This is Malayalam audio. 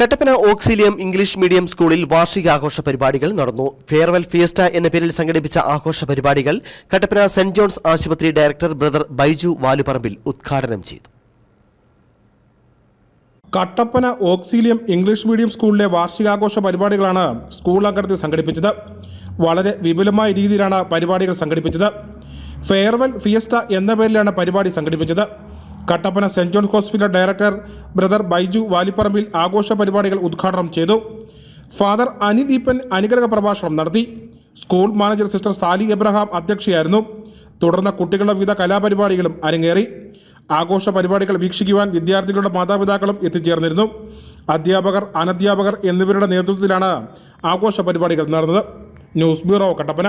കട്ടപ്പന ഓക്സിലിയം ഇംഗ്ലീഷ് മീഡിയം സ്കൂളിൽ വാർഷികാഘോഷ പരിപാടികൾ നടന്നു. ഫെയർവെൽ ഫിയസ്റ്റ എന്ന പേരിൽ സംഘടിപ്പിച്ച ആഘോഷ പരിപാടികൾ കട്ടപ്പന സെന്റ് ജോൺസ് ആശുപത്രി ഡയറക്ടർ ബ്രദർ ബൈജു വാലുപറമ്പിൽ ഉദ്ഘാടനം ചെയ്തു. കട്ടപ്പന ഓക്സിലിയം ഇംഗ്ലീഷ് മീഡിയം സ്കൂളിലെ വാർഷികാഘോഷ പരിപാടികളാണ് സ്കൂൾ അങ്കണത്തിൽ സംഘടിപ്പിച്ചത്. വളരെ വിപുലമായ രീതിയിലാണ് പരിപാടികൾ സംഘടിപ്പിച്ചത്. ഫെയർവെൽ ഫിയസ്റ്റ എന്ന പേരിലാണ് പരിപാടി സംഘടിപ്പിച്ചത്. Kattappana saint John's hospital director brother Baiju Valiparambil ആഘോഷ പരിപാടികൾ ഉദ്ഘാടനം ചെയ്തു. ഫാദർ അനിൽ ഈപ്പൻ അനുഗ്രഹ പ്രഭാഷണം നടത്തി. School manager sister Sally Abraham അധ്യക്ഷയായിരുന്നു. തുടർന്ന് കുട്ടികളുടെ വിവിധ കലാപരിപാടികളും അരങ്ങേറി. ആഘോഷ പരിപാടികൾ വീക്ഷിക്കുവാൻ വിദ്യാർത്ഥികളുടെ മാതാപിതാക്കളും എത്തിച്ചേർന്നിരുന്നു. അധ്യാപകർ അനധ്യാപകർ എന്നിവരുടെ നേതൃത്വത്തിലാണ് ആഘോഷ പരിപാടികൾ നടന്നത്. News bureau Kattappana.